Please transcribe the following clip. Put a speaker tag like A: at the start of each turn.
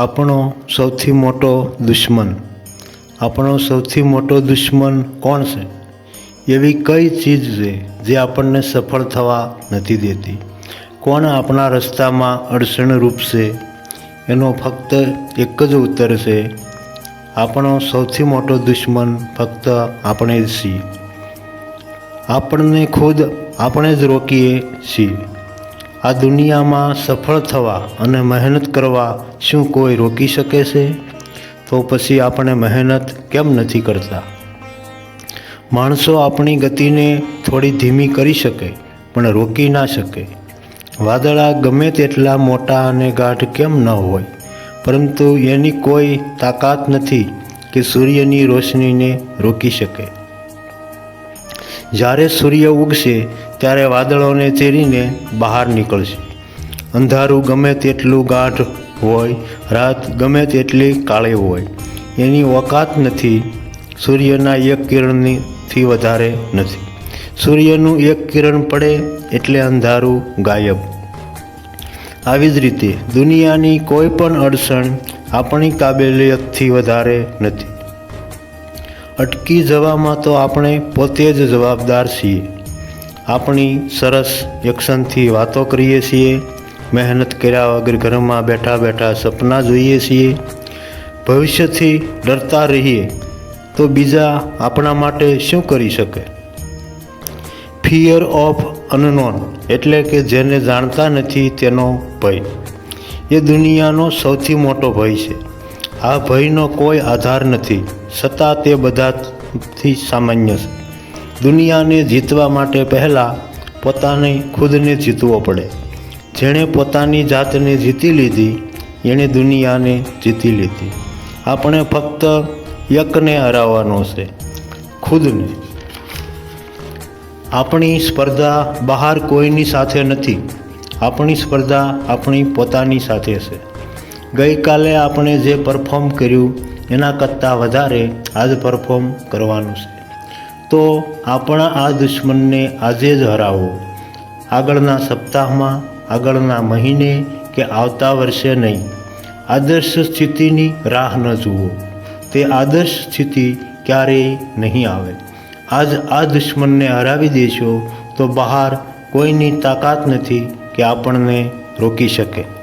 A: આપણો સૌથી મોટો દુશ્મન. આપણો સૌથી મોટો દુશ્મન કોણ છે? એવી કઈ ચીજ છે જે આપણને સફળ થવા નથી દેતી? કોણ આપણા રસ્તામાં અડચણરૂપ છે? એનો ફક્ત એક જ ઉત્તર છે, આપણો સૌથી મોટો દુશ્મન ફક્ત આપણે જ છીએ. આપણને ખુદ આપણે જ રોકીએ છીએ. આ દુનિયામાં સફળ થવા અને મહેનત કરવા શું કોઈ રોકી શકે છે? તો પછી આપણે મહેનત કેમ નથી કરતા? માણસો આપણી ગતિને થોડી ધીમી કરી શકે, પણ રોકી ના શકે. વાદળા ગમે તેટલા મોટા અને ગાઢ કેમ ન હોય, પરંતુ એની કોઈ તાકાત નથી કે સૂર્યની રોશનીને રોકી શકે. જ્યારે સૂર્ય ઉગશે ત્યારે વાદળોને ચેરીને બહાર નીકળશે. અંધારું ગમે તેટલું ગાઢ હોય, રાત ગમે તેટલી કાળી હોય. એની ઓકાત નથી, સૂર્યના એક કિરણથી વધારે નથી. સૂર્યનું એક કિરણ પડે એટલે અંધારું ગાયબ. આવી જ રીતે દુનિયાની કોઈ પણ અડચણ આપણી કાબેલિયતથી વધારે નથી. અટકી જવામાં તો આપણે પોતે જ જવાબદાર છીએ. આપણી સરસ એક્શનથી વાતો કરીએ છીએ, મહેનત કર્યા વગર ઘરમાં બેઠા બેઠા સપના જોઈએ છીએ, ભવિષ્યથી ડરતા રહીએ, તો બીજા આપણા માટે શું કરી શકે? ફિયર ઓફ અનનોન એટલે કે જેને જાણતા નથી તેનો ભય. એ દુનિયાનો સૌથી મોટો ભય છે. આ ભયનો કોઈ આધાર નથી. છતાં તે બધાથી સામાન્ય છે. દુનિયાને જીતવા માટે પહેલાં પોતાને ખુદને જીતવો પડે. જેણે પોતાની જાતને જીતી લીધી, એણે દુનિયાને જીતી લીધી. આપણે ફક્ત યકને હરાવવાનો છે, ખુદને. આપણી સ્પર્ધા બહાર કોઈની સાથે નથી. આપણી સ્પર્ધા આપણી પોતાની સાથે છે. ગઈકાલે આપણે જે પરફોર્મ કર્યું, એના કરતાં વધારે આજ પરફોર્મ કરવાનું છે. તો આપણા આ દુશ્મનને આજે જ હરાવો. આગળના સપ્તાહમાં, આગળના મહિને કે આવતા વર્ષે નહીં. આદર્શ સ્થિતિની રાહ ન જુઓ. તે આદર્શ સ્થિતિ ક્યારેય નહીં આવે. આજ આ દુશ્મનને હરાવી દેશો તો બહાર કોઈની તાકાત નથી કે આપણને રોકી શકે.